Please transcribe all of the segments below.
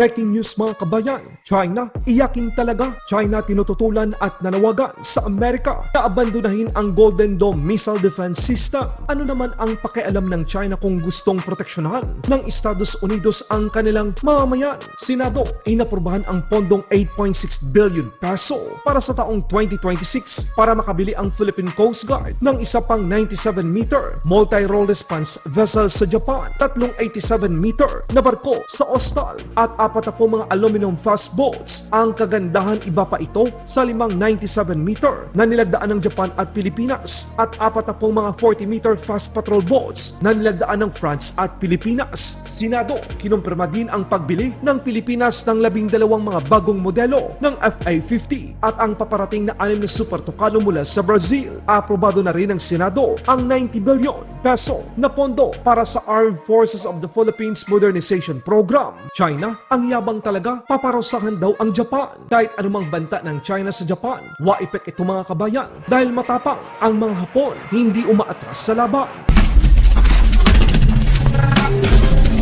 Breaking news mga kabayan, China, iyakin talaga. China tinututulan at nanawagan sa Amerika na abandonahin ang Golden Dome Missile Defense System. Ano naman ang pakialam ng China kung gustong proteksyonan ng Estados Unidos ang kanilang mamamayan? Senado, inaprubahan ang pondong 8.6 billion peso para sa taong 2026 para makabili ang Philippine Coast Guard ng isa pang 97-meter multi-role response vessel sa Japan, tatlong 87-meter na barko sa Ostal at apat na po mga aluminum fast boats. Ang kagandahan iba pa ito sa limang 97-meter na nilagdaan ng Japan at Pilipinas at apat na pong mga 40-meter fast patrol boats na nilagdaan ng France at Pilipinas. Senado, kinumpirma din ang pagbili ng Pilipinas ng labing dalawang mga bagong modelo ng FA-50 at ang paparating na anim na super Tucano mula sa Brazil. Aprobado na rin ng Senado ang 90 billion peso na pondo para sa Armed Forces of the Philippines Modernization Program. China, ang yabang talaga, paparosahan daw ang Japan. Kahit anumang banta ng China sa Japan, waipek ito mga kabayan dahil matapang ang mga Hapon hindi umaatras sa laban.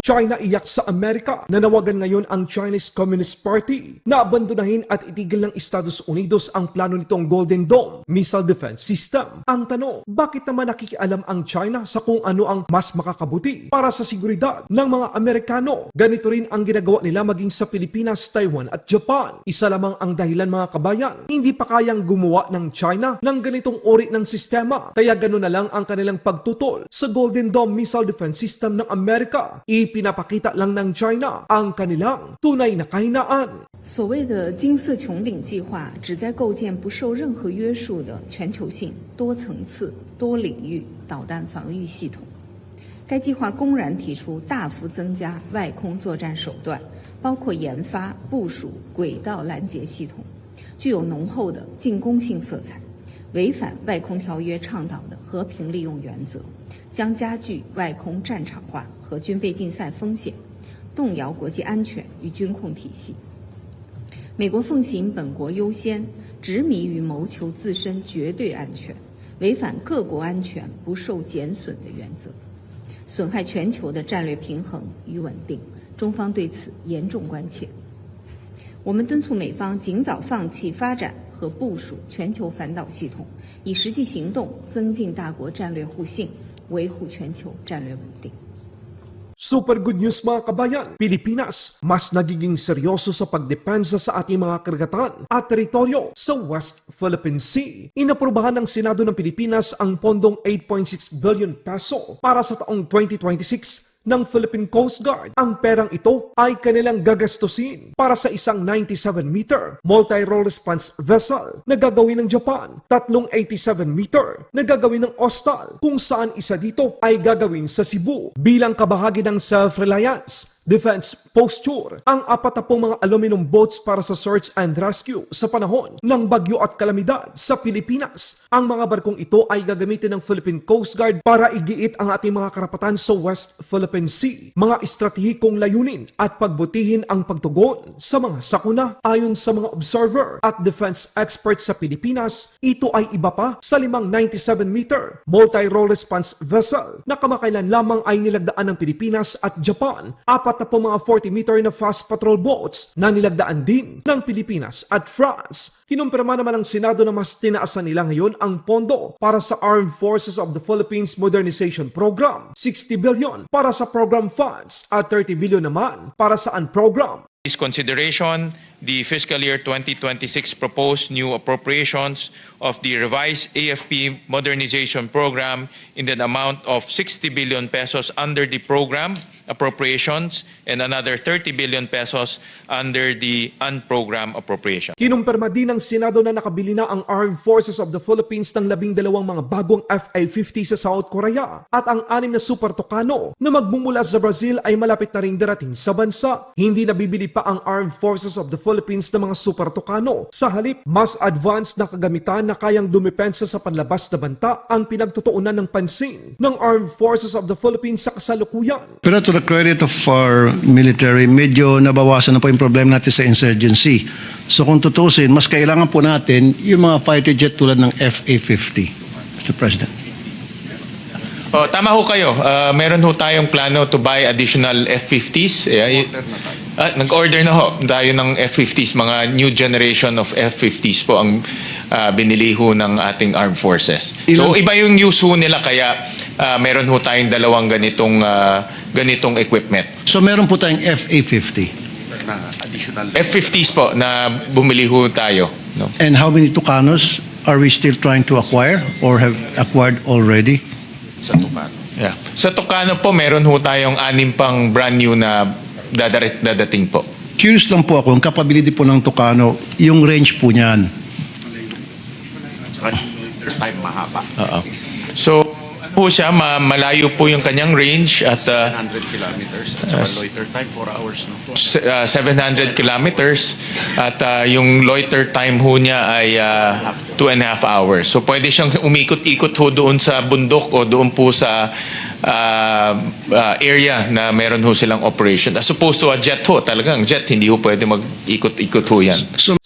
China iyak sa Amerika. Nanawagan ngayon ang Chinese Communist Party na abandonahin at itigil ng Estados Unidos ang plano nitong Golden Dome missile defense system. Ang tanong, bakit naman nakikialam ang China sa kung ano ang mas makakabuti para sa seguridad ng mga Amerikano? Ganito rin ang ginagawa nila maging sa Pilipinas, Taiwan at Japan. Isa lamang ang dahilan mga kabayan, hindi pa kayang gumawa ng China ng ganitong uri ng sistema. Kaya ganoon na lang ang kanilang pagtutol sa Golden Dome missile defense system ng Amerika. Ipinapakita lang ng China ang kanilang tunay na kahinaan. 所谓的金色穹顶计划，旨在构建不受任何约束的全球性、多层次、多领域导弹防御系统。该计划公然提出大幅增加外空作战手段，包括研发、部署轨道拦截系统，具有浓厚的进攻性色彩，违反外空条约倡导的和平利用原则，将加剧外空战场化和军备竞赛风险，动摇国际安全与军控体系。美国奉行本国优先，执迷于谋求自身绝对安全，违反各国安全不受减损的原则，损害全球的战略平衡与稳定。中方对此严重关切。我们敦促美方尽早放弃发展和部署全球反导系统，以实际行动增进大国战略互信，维护全球战略稳定。 Super good news mga kabayan, Pilipinas mas nagiging seryoso sa pagdepensa sa ating mga karagatan at teritoryo sa West Philippine Sea. Inaprubahan ng Senado ng Pilipinas ang pondong 8.6 billion peso para sa taong 2026 ng Philippine Coast Guard. Ang perang ito ay kanilang gagastusin para sa isang 97-meter multi-role response vessel na gagawin ng Japan, tatlong 87-meter na gagawin ng Ostal, kung saan isa dito ay gagawin sa Cebu bilang kabahagi ng self-reliance defense posture ang apat na pong mga aluminum boats para sa search and rescue sa panahon ng bagyo at kalamidad sa Pilipinas. Ang mga barkong ito ay gagamitin ng Philippine Coast Guard para igiit ang ating mga karapatan sa West Philippine Sea, mga estratehikong layunin at pagbutihin ang pagtugon sa mga sakuna. Ayon sa mga observer at defense experts sa Pilipinas, ito ay iba pa sa limang 97-meter multi-role response vessel na kamakailan lamang ay nilagdaan ng Pilipinas at Japan. Apat na po mga 40-meter na fast patrol boats na nilagdaan din ng Pilipinas at France. Kinumpirma naman ng Senado na mas tinaasan nila ngayon ang pondo para sa Armed Forces of the Philippines Modernization Program, 60 billion para sa program funds at 30 billion naman para sa unprogram. This consideration, the fiscal year 2026 proposed new appropriations of the revised AFP modernization program in the amount of 60 billion pesos under the program appropriations and another 30 billion pesos under the unprogram appropriation. Kinumpirma din ng Senado na nakabili na ang Armed Forces of the Philippines ng labing dalawang mga bagong FA-50 sa South Korea at ang anim na Super Tucano na magmumula sa Brazil ay malapit na ring darating sa bansa. Hindi nabibili pa ang Armed Forces of the Philippines ng mga Super Tucano. Sa halip, mas advanced na kagamitan na kayang dumepensa sa panlabas na banta ang pinagtutuunan ng pansin ng Armed Forces of the Philippines sa kasalukuyan. Pero the credit of our military, medyo nabawasan na po yung problema natin sa insurgency. So kung tutusin, mas kailangan po natin yung mga fighter jet tulad ng FA-50, Mr. President. Oh, tama ho kayo. Ah, meron ho tayong plano to buy additional F-50s. Eh, ah, nag-order na ho tayo ng F-50s. Mga new generation of F-50s po ang ah, binili ho ng ating armed forces. So iba yung use ho nila kaya ah, meron ho tayong dalawang ganitong ah, ganitong equipment. So meron po tayong FA-50. F-50s po na bumili ho tayo. No? And how many Tucanos are we still trying to acquire or have acquired already? Yeah. Sa Tocano po, meron ho tayong anim pang brand new na dadarit, dadating po. Curious lang po ako, ang capability po ng Tucano, yung range po niyan. time mahaba. Oo. So, po siya, ma- malayo po yung kanyang range at uh, 100 kilometers. At saka loiter time, 4 hours na. s- uh, 700 kilometers at uh, yung loiter time ho niya ay uh, two and a half hours. So, pwede siyang umikot-ikot ho doon sa bundok o doon po sa uh, uh, area na meron ho silang operation. As opposed to a jet ho, talagang jet, hindi ho pwede mag-ikot-ikot ho yan.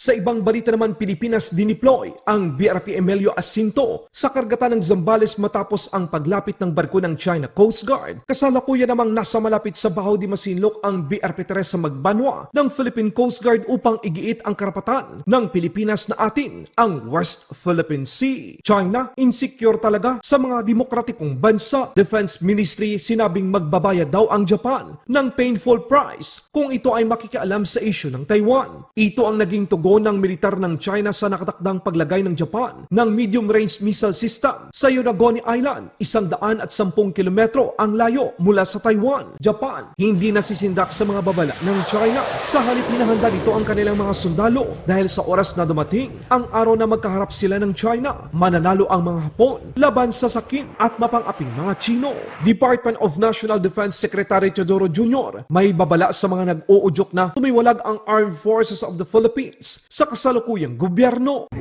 Sa ibang balita naman, Pilipinas dineploy ang BRP Emilio Asinto sa karagatan ng Zambales matapos ang paglapit ng barko ng China Coast Guard. Kasalukuyan namang nasa malapit sa Bahaw di Masinloc ang BRP Teresa Magbanwa ng Philippine Coast Guard upang igiit ang karapatan ng Pilipinas na atin ang West Philippine Sea. China, insecure talaga sa mga demokratikong bansa. Defense Ministry sinabing magbabayad daw ang Japan ng painful price kung ito ay makikialam sa issue ng Taiwan. Ito ang naging tugon ng militar ng China sa nakatakdang paglagay ng Japan ng medium-range missile system sa Yonaguni Island, isang daan at sampung kilometro ang layo mula sa Taiwan. Japan, hindi nasisindak sa mga babala ng China. Sa halip hinahanda dito ang kanilang mga sundalo dahil sa oras na dumating ang araw na magkaharap sila ng China. Mananalo ang mga Hapon laban sa sakin at mapang-aping mga Chino. Department of National Defense Secretary Teodoro Jr. may babala sa mga nag-uudyok na tumiwalag ang Armed Forces of the Philippines sa kasalukuyang gobyerno.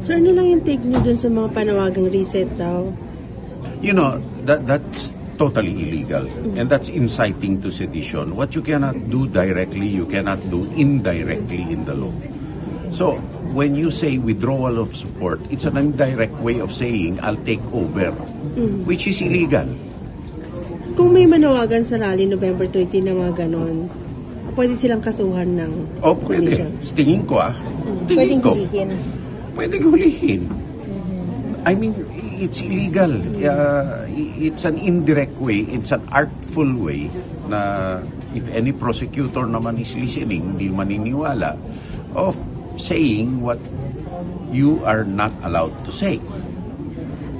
Sir, ano lang yung take nyo dun sa mga panawagang reset daw? You know, that that's totally illegal. And that's inciting to sedition. What you cannot do directly, you cannot do indirectly in the law. So, when you say withdrawal of support, it's an indirect way of saying, I'll take over, which is illegal. Kung may manawagan sa rally November 20 na mga ganon, pwede silang kasuhan ng O, pwede. sedition. Tingin ko ah. Tingin Pwedeng ko. hulihin. Pwede hulihin. I mean, it's illegal. Uh, it's an indirect way, it's an artful way na if any prosecutor naman is listening, hindi maniniwala, of saying what you are not allowed to say.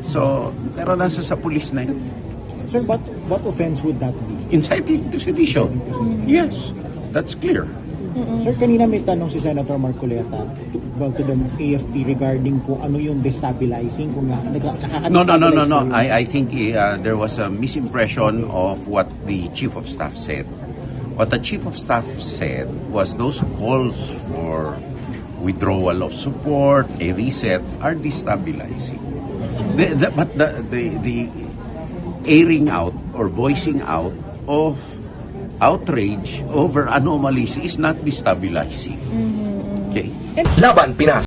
So, pero nasa sa police na yun. Sir, what what offense would that be? Inciting to sedition. Yes, that's clear. Sir, kanina may tanong si Senator Marcoleta to, well, to the AFP regarding kung ano yung destabilizing, kung nga, nakaka- No, no, no, no, no. nakaka-destabilize? I, I think uh, there was a misimpression of what the chief of staff said. What the chief of staff said was those calls for withdrawal of support, a reset, are destabilizing. The, the, but the, the, the airing out or voicing out of outrage over anomalies is not destabilizing. Okay? Laban Pinas.